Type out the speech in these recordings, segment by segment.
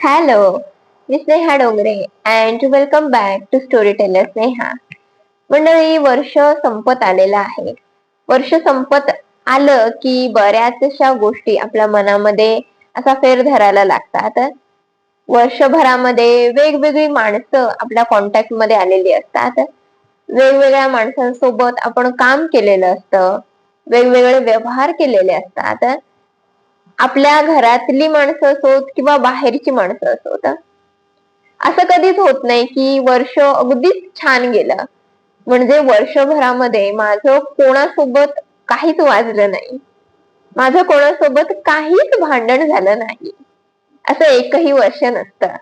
Hello me Sneha Dongre and welcome back to story teller Sneha मंडळी वर्ष संपत आलेलं आहे. वर्ष संपत आलं की बऱ्याचशा गोष्टी आपल्या मनामध्ये असा फेर धरायला लागतात. वर्षभरामध्ये वेगवेगळी माणसं आपल्या कॉन्टॅक्टमध्ये आलेली असतात. वेगवेगळ्या माणसांसोबत आपण काम केलेलं असतं. वेगवेगळे व्यवहार केलेले असतात. आपल्या घरातली माणसं असोत किंवा बाहेरची माणसं असोत. असं कधीच होत नाही की वर्ष अगदीच छान गेलं. म्हणजे वर्षभरामध्ये माझं कोणासोबत काहीच वाजलं नाही. माझं कोणासोबत काहीच भांडण झालं नाही. असं एकही वर्ष नसतं.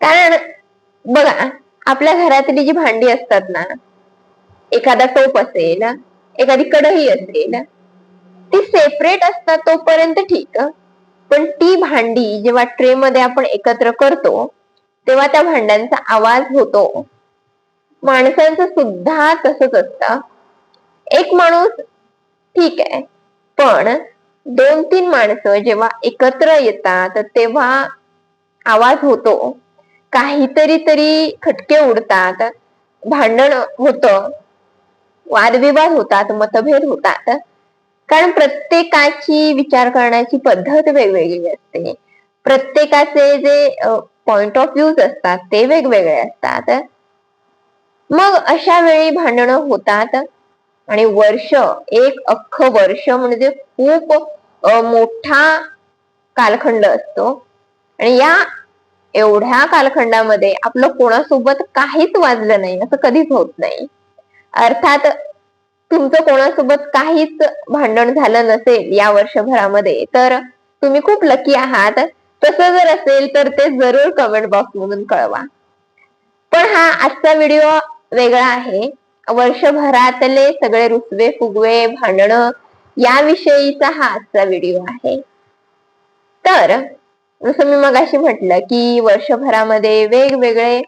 कारण बघा आपल्या घरातली जी भांडी असतात ना एखादा टोप असेल एखादी कढई असेल ती सेपरेट असतात तोपर्यंत ठीक. पण ती भांडी जेव्हा ट्रे मध्ये आपण एकत्र करतो तेव्हा त्या भांड्यांचा आवाज होतो. माणसांचं सुद्धा तसंच असतं. एक माणूस ठीक आहे पण दोन तीन माणसं जेव्हा एकत्र येतात तेव्हा आवाज होतो. काहीतरी तरी खटके उडतात भांडण होतं. वादविवाद होतात मतभेद होतात. कारण प्रत्येकाची विचार करण्याची पद्धत वेगवेगळी असते. प्रत्येकाचे जे पॉइंट ऑफ व्ह्यूज असतात ते वेगवेगळे असतात. मग अशा वेळी भांडणं होतात आणि वर्ष एक अख्ख वर्ष म्हणजे खूप मोठा कालखंड असतो. आणि या एवढ्या कालखंडामध्ये आपलं कोणासोबत काहीच वाजलं नाही असं कधीच होत नाही. अर्थात तुमचं कोणासोबत काहीच भांडण झालं नसेल या वर्षभरामध्ये तर तुम्ही खूप लकी आहात. तसं जर असेल तर ते जरूर कमेंट बॉक्स मधून कळवा. पण हा आजचा व्हिडिओ वेगळा आहे. वर्षभरातले सगळे रुसवे फुगवे भांडणं याविषयीचा हा आजचा व्हिडिओ आहे. तर जसं मी मग अशी म्हटलं की वर्षभरामध्ये वेगवेगळे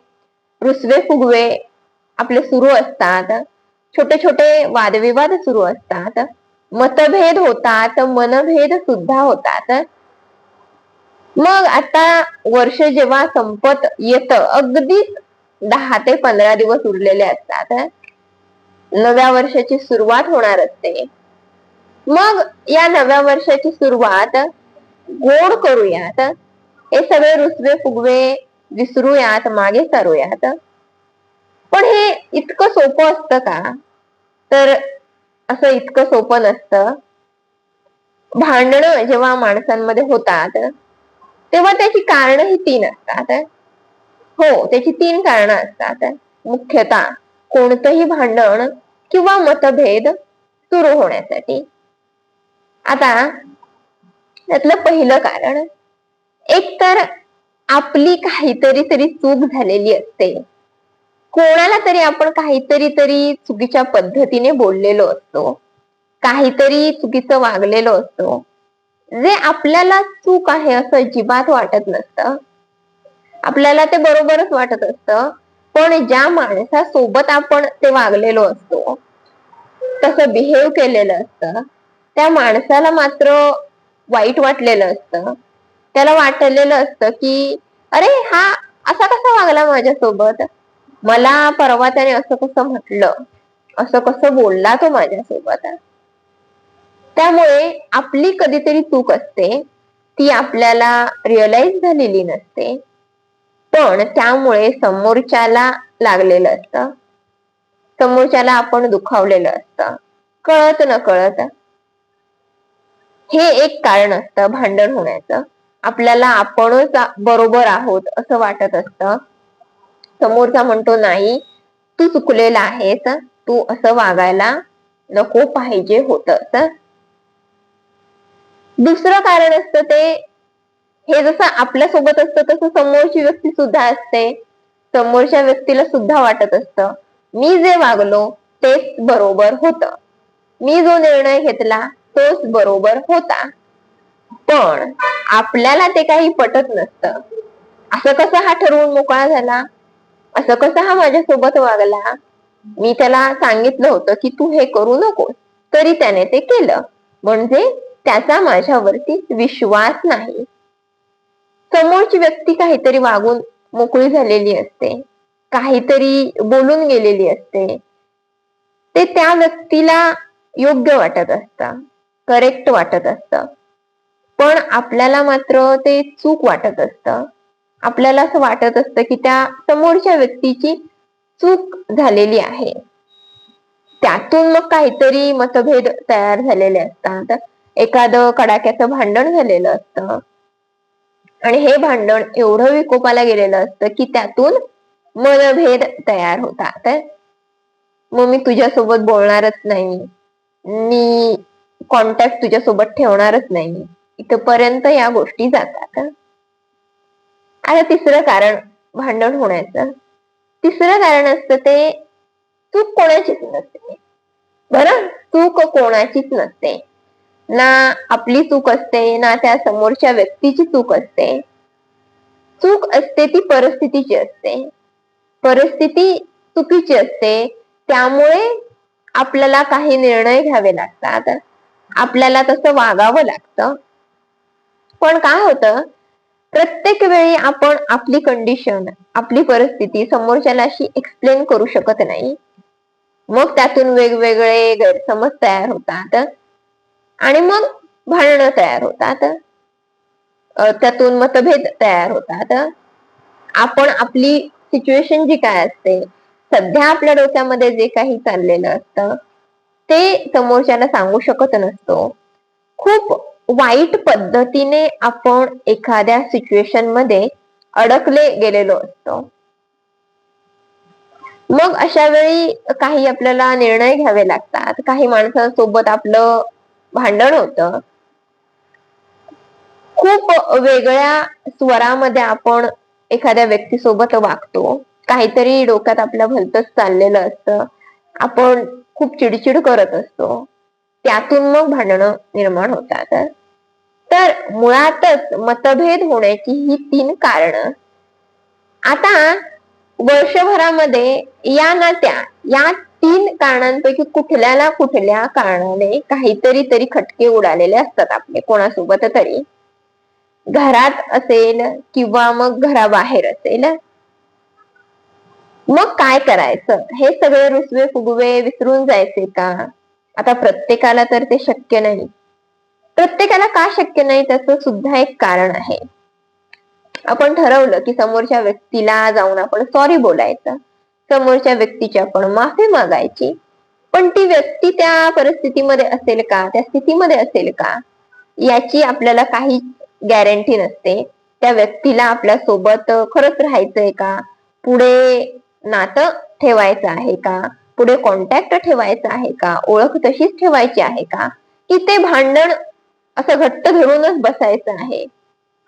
रुसवे फुगवे आपले सुरू असतात. छोटे छोटे वादविवाद सुरू असतात. मतभेद होतात मनभेद सुद्धा होतात. मग आता वर्ष जेव्हा संपत येत अगदीच दहा ते पंधरा दिवस उरलेले असतात. नव्या वर्षाची सुरुवात होणार असते. मग या नव्या वर्षाची सुरुवात गोड करूयात. हे सगळे रुसवे फुगवे विसरूयात मागे सारूयात. पण हे इतकं सोपं असतं का? तर असं इतकं सोपं नसतं. भांडणं जेव्हा माणसांमध्ये होतात तेव्हा त्याची कारण ही तीन असतात. हो त्याची तीन कारण असतात. मुख्यतः कोणतंही भांडण किंवा मतभेद सुरू होण्यासाठी. आता त्यातलं पहिलं कारण एक तर आपली काहीतरी तरी चूक झालेली असते. कोणाला तरी आपण काहीतरी तरी चुकीच्या पद्धतीने बोललेलो असतो. काहीतरी चुकीचं वागलेलो असतो. जे आपल्याला चूक आहे असं अजिबात वाटत नसतं. आपल्याला ते बरोबरच वाटत असतं. पण ज्या माणसासोबत आपण ते वागलेलो असतो तसं बिहेव केलेलं असतं त्या माणसाला मात्र वाईट वाटलेलं असतं. त्याला वाटलेलं असतं की अरे हा असा कसा वागला माझ्यासोबत? मला परवा त्याने असं कसं म्हटलं? असं कसं बोलला तो माझ्यासोबत? त्यामुळे आपली कधीतरी चूक असते. ती आपल्याला रिअलाइज झालेली नसते. पण त्यामुळे समोरच्याला लागलेलं असतं. समोरच्याला आपण दुखावलेलं असतं. कळत न कळत हे एक कारण असतं भांडण होण्याचं. आपल्याला आपणच बरोबर आहोत असं वाटत असतं. समोरचा म्हणतो नाही तू चुकलेला आहेस. तू असं वागायला नको पाहिजे होत दुसरं कारण असतं ते हे जसं आपल्यासोबत असतं तसं समोरची व्यक्ती सुद्धा असते. समोरच्या व्यक्तीला सुद्धा वाटत असतं. मी जे वागलो तेच बरोबर होत. मी जो निर्णय घेतला तोच बरोबर होता. पण आपल्याला ते काही पटत नसतं. असं कसं हा ठरवून मोकळा झाला? असं कसं हा माझ्यासोबत वागला? मी त्याला सांगितलं होतं की तू हे करू नको तरी त्याने ते केलं. म्हणजे त्याचा माझ्यावरती विश्वास नाही. समोरची व्यक्ती काहीतरी वागून मोकळी झालेली असते. काहीतरी बोलून गेलेली असते. ते त्या व्यक्तीला योग्य वाटत असतं. करेक्ट वाटत असतं. पण आपल्याला मात्र ते चूक वाटत असतं. आपल्याला असं वाटत असतं की त्या समोरच्या व्यक्तीची चूक झालेली आहे. त्यातून मग काहीतरी मतभेद तयार झालेले असतात. एखादं कडाक्याचं भांडण झालेलं असतं. आणि हे भांडण एवढं विकोपाला गेलेलं असतं की त्यातून मनभेद तयार होतात. मग मी तुझ्यासोबत बोलणारच नाही. मी कॉन्टॅक्ट तुझ्यासोबत ठेवणारच नाही. इथपर्यंत या गोष्टी जातात. आता तिसरं कारण भांडण होण्याचं. तिसरं कारण असतं ते चूक कोणाचीच नसते. बरं? चूक कोणाचीच नसते. ना आपली चूक असते ना त्या समोरच्या व्यक्तीची चूक असते. चूक असते ती परिस्थितीची असते. परिस्थिती चुकीची असते. त्यामुळे आपल्याला काही निर्णय घ्यावे लागतात. आपल्याला तसं वागावं लागतं. पण काय होतं? प्रत्येक वेळी आपण आपली कंडिशन आपली परिस्थिती समोरच्याला अशी एक्सप्लेन करू शकत नाही. मग त्यातून वेगवेगळे गैरसमज तयार होतात आणि मग भांडणं तयार होतात. त्यातून मतभेद तयार होतात. आपण आपली सिच्युएशन जी काय असते सध्या आपल्या डोक्यामध्ये जे काही चाललेलं असतं ते समोरच्याला सांगू शकत नसतो. खूप वाईट पद्धतीने आपण एखाद्या सिच्युएशनमध्ये अडकले गेलेलो असतो. मग अशा वेळी काही आपल्याला निर्णय घ्यावे लागतात. काही माणसांसोबत आपलं भांडण होतं. खूप वेगळ्या स्वरामध्ये आपण एखाद्या व्यक्तीसोबत वागतो. काहीतरी डोक्यात आपल्या भलतच चाललेलं असतं. आपण खूप चिडचिड करत असतो. त्यातून मग भांडणं निर्माण होतात. तर मुळातच मतभेद होण्याची ही तीन कारण. आता वर्षभरामध्ये या ना त्या या तीन कारणांपैकी कुठल्या ना कुठल्या कारणाने काहीतरी तरी खटके उडालेले असतात आपले कोणासोबत तरी. घरात असेल किंवा मग घराबाहेर असेल. मग काय करायचं? हे सगळे रुसवे फुगवे विसरून जायचे का? आता प्रत्येकाला तर ते शक्य नाही. प्रत्येकाला का शक्य नाही त्याचं सुद्धा एक कारण आहे. आपण ठरवलं की समोरच्या व्यक्तीला जाऊन आपण सॉरी बोलायचं. समोरच्या व्यक्तीची आपण माफी मागायची. पण ती व्यक्ती त्या परिस्थितीमध्ये असेल का? त्या स्थितीमध्ये असेल का? याची आपल्याला काही गॅरंटी नसते. त्या व्यक्तीला आपल्यासोबत खरंच राहायचंय का? पुढे नातं ठेवायचं आहे का? पुढे कॉन्टॅक्ट ठेवायचा आहे का? ओळख तशीच ठेवायची आहे का? कि ते भांडण असं घट्ट धरूनच बसायचं आहे.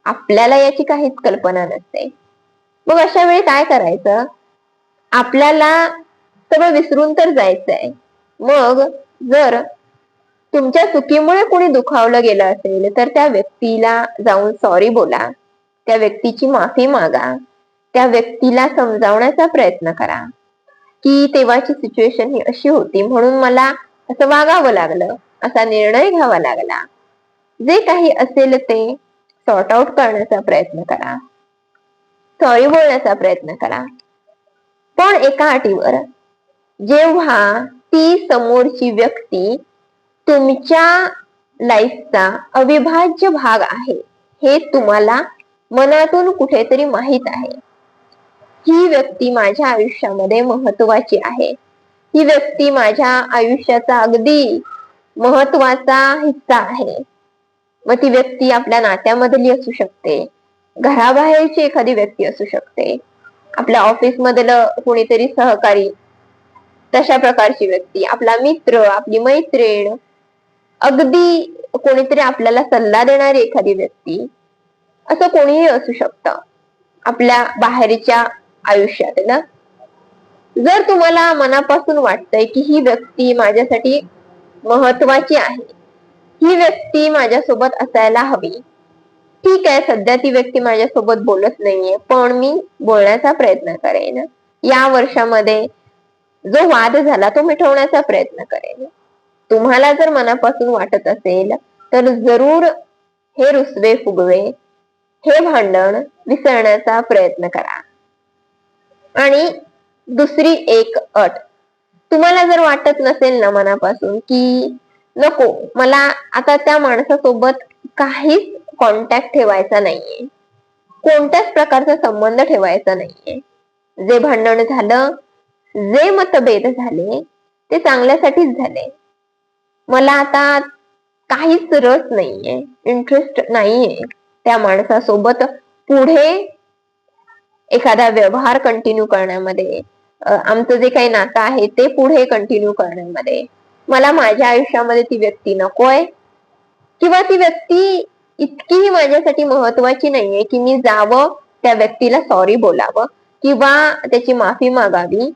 आपल्याला याची काहीच कल्पना नसते. मग अशा वेळी काय करायचं? आपल्याला सगळं विसरून तर जायचंय. मग जर तुमच्या चुकीमुळे कोणी दुखावलं गेलं असेल तर त्या व्यक्तीला जाऊन सॉरी बोला. त्या व्यक्तीची माफी मागा. त्या व्यक्तीला समजावण्याचा प्रयत्न करा. की तेव्हाची सिच्युएशन ही अशी होती. म्हणून मला असं वागावं लागलं. असा निर्णय घ्यावा लागला. जे काही असेल ते सॉर्ट आउट करण्याचा प्रयत्न करा. सॉरी बोलण्याचा प्रयत्न करा. पण एका अटीवर जेव्हा ती समोरची व्यक्ती तुमच्या लाईफचा अविभाज्य भाग आहे हे तुम्हाला मनातून कुठेतरी माहीत आहे. ही व्यक्ती माझ्या आयुष्यामध्ये महत्वाची आहे. ही व्यक्ती माझ्या आयुष्याचा अगदी महत्त्वाचा हिस्सा आहे. मग ती व्यक्ती आपल्या नात्यामधली असू शकते. घराबाहेरची एखादी व्यक्ती असू शकते. आपल्या ऑफिस मधलं कोणीतरी सहकारी तशा प्रकारची व्यक्ती आपला मित्र आपली मैत्रीण अगदी कोणीतरी आपल्याला सल्ला देणारी एखादी व्यक्ती असं कोणीही असू शकतं. आपल्या बाहेरच्या आयुष्यात ना? जर तुम्हाला मनापासून वाटतंय की ही व्यक्ती माझ्यासाठी महत्वाची आहे ही व्यक्ती माझ्यासोबत असायला हवी ठीक आहे सध्या ती व्यक्ती माझ्यासोबत बोलत नाहीये पण मी बोलण्याचा प्रयत्न करेन. या वर्षामध्ये जो वाद झाला तो मिटवण्याचा प्रयत्न करेन. तुम्हाला जर मनापासून वाटत असेल तर जरूर हे रुसवे फुगवे हे भांडण विसरण्याचा प्रयत्न करा. आणि दुसरी एक अट. तुम्हाला जर वाटत नसेल ना मनापासून की नको मला आता त्या माणसासोबत काहीच कॉन्टॅक्ट ठेवायचा नाहीये. कोणत्याच प्रकारचा संबंध ठेवायचा नाहीये. जे भांडण झालं जे मतभेद झाले ते चांगल्यासाठीच झाले. मला आता काहीच रस नाहीये इंटरेस्ट नाहीये त्या माणसासोबत पुढे एखादा व्यवहार कंटिन्यू करण्यामध्ये आमचं जे काही नातं आहे ते पुढे कंटिन्यू करण्यामध्ये. मला माझ्या आयुष्यामध्ये ती व्यक्ती नकोय किंवा ती व्यक्ती इतकीही माझ्यासाठी महत्वाची नाहीये की मी जावं त्या व्यक्तीला सॉरी बोलावं किंवा त्याची माफी मागावी.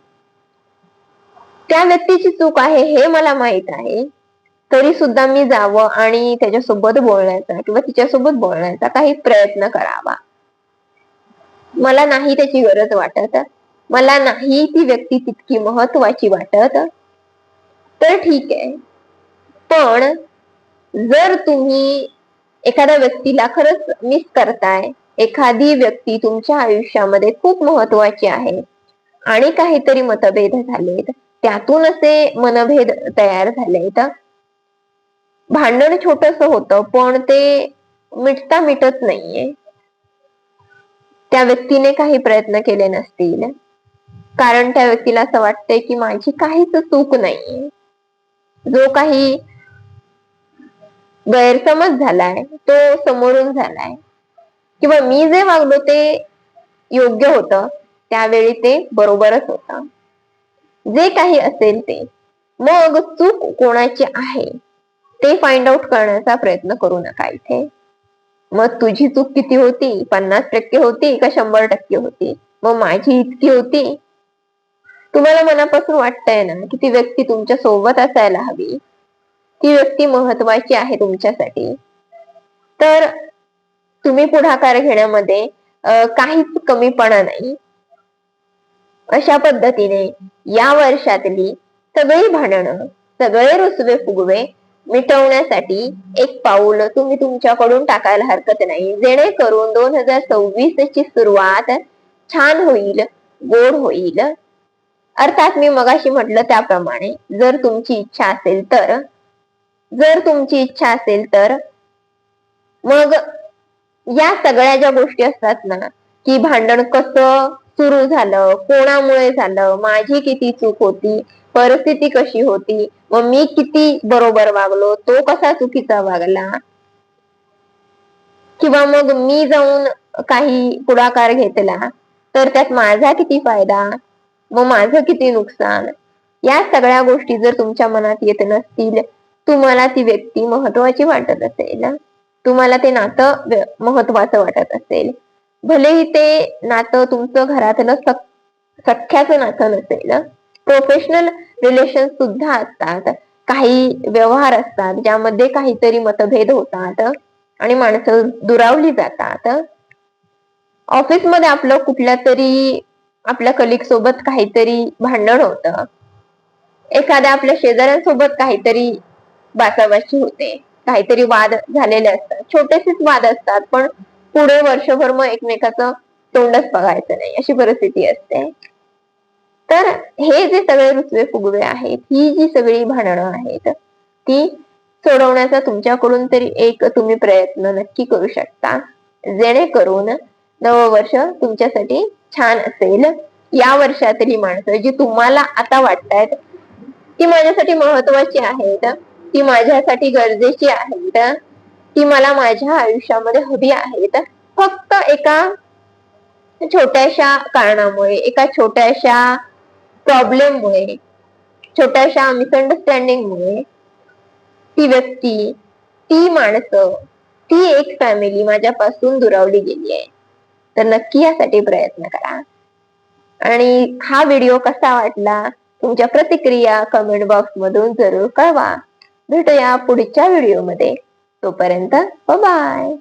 त्या व्यक्तीची चूक आहे हे मला माहीत आहे. तरी सुद्धा मी जावं आणि त्याच्यासोबत बोलण्याचा किंवा तिच्यासोबत बोलण्याचा काही प्रयत्न करावा. मला नाही त्याची गरज वाटत. मला नाही ती व्यक्ती तितकी महत्वाची वाटत. तर ठीक आहे. पण जर तुम्ही एखाद्या व्यक्तीला खरंच मिस करताय एखादी व्यक्ती तुमच्या आयुष्यामध्ये खूप महत्वाची आहे आणि काहीतरी मतभेद झालेत त्यातून असे मनभेद तयार झालेत. भांडण छोटस होतं पण ते मिटता मिटत नाहीये. त्या व्यक्तीने काही प्रयत्न केले नसतील. कारण त्या व्यक्तीला असं वाटतंय की माझी काहीच चूक नाहीये. जो काही गैरसमज झालाय तो समोरून झालाय. किंवा मी जे वागलो ते योग्य होत त्यावेळी ते बरोबरच होत. जे काही असेल ते. मग चूक कोणाची आहे? ते फाइंड आउट करण्याचा प्रयत्न करू नका इथे. मग तुझी चूक किती होती? पन्नास टक्के होती का शंभर टक्के होती? मग माझी इतकी होती? तुम्हाला मनापासून वाटतंय ना की ती व्यक्ती तुमच्यासोबत असायला हवी? ती व्यक्ती महत्वाची आहे तुमच्यासाठी. तर तुम्ही पुढाकार घेण्यामध्ये काहीच कमीपणा नाही. अशा पद्धतीने या वर्षातली सगळी भांडणं सगळे रुसवे फुगवे मिटवण्यासाठी एक पाऊल तुम्ही तुमच्याकडून टाकायला हरकत नाही. जेणेकरून दोन हजार सव्वीस ची सुरुवात छान होईल गोड होईल. अर्थात मी मगाशी म्हटलं त्याप्रमाणे जर तुमची इच्छा असेल तर जर तुमची इच्छा असेल तर मग या सगळ्या ज्या गोष्टी असतात ना की भांडण कसं सुरू झालं कोणामुळे झालं माझी किती चूक होती परिस्थिती कशी होती व मी किती बरोबर वागलो? तो कसा चुकीचा वागला? किंवा मग मी जाऊन काही पुढाकार घेतला तर त्यात माझा किती फायदा? व माझं किती नुकसान? या सगळ्या गोष्टी जर तुमच्या मनात येत नसतील तुम्हाला ती व्यक्ती महत्वाची वाटत असेल. तुम्हाला ते नातं महत्वाचं वाटत असेल. भलेही ते नातं तुमचं घरातलं सख्याचं नातं नसेल. प्रोफेशनल रिलेशन सुद्धा असतात. काही व्यवहार असतात ज्यामध्ये काहीतरी मतभेद होतात आणि माणसं दुरावली जातात. ऑफिसमध्ये आपलं कुठल्या तरी आपल्या कलिक सोबत काहीतरी भांडण होतं. एखाद्या आपल्या शेजाऱ्यांसोबत काहीतरी बाचाबाची होते. काहीतरी वाद झालेले असतात. छोटेसेच वाद असतात पण पुढे वर्षभर मग एकमेकाचं तोंडच बघायचं नाही. अशी परिस्थिती असते. हे जे सगळे रुसवे फुगवे आहेत ही जी सगळी भांडणं आहेत ती सोडवण्याचा तुमच्याकडून तरी एक तुम्ही प्रयत्न नक्की करू शकता. जेणेकरून नववर्ष तुमच्यासाठी छान असेल. या वर्षातली माणसं जी तुम्हाला आता वाटतायत ती माझ्यासाठी महत्वाची आहेत ती माझ्यासाठी गरजेची आहेत ती मला माझ्या आयुष्यामध्ये हवी आहेत. फक्त एका छोट्याशा कारणामुळे एका छोट्याशा प्रॉब्लेममुळे छोट्याशा मिसअंडरस्टँडिंगमुळे ती व्यक्ती ती माणसं ती एक फॅमिली माझ्यापासून दुरावली गेली आहे. तर नक्की यासाठी प्रयत्न करा. आणि हा व्हिडिओ कसा वाटला तुमच्या प्रतिक्रिया कमेंट बॉक्स मधून जरूर कळवा. भेटूया पुढच्या व्हिडिओमध्ये तोपर्यंत बाय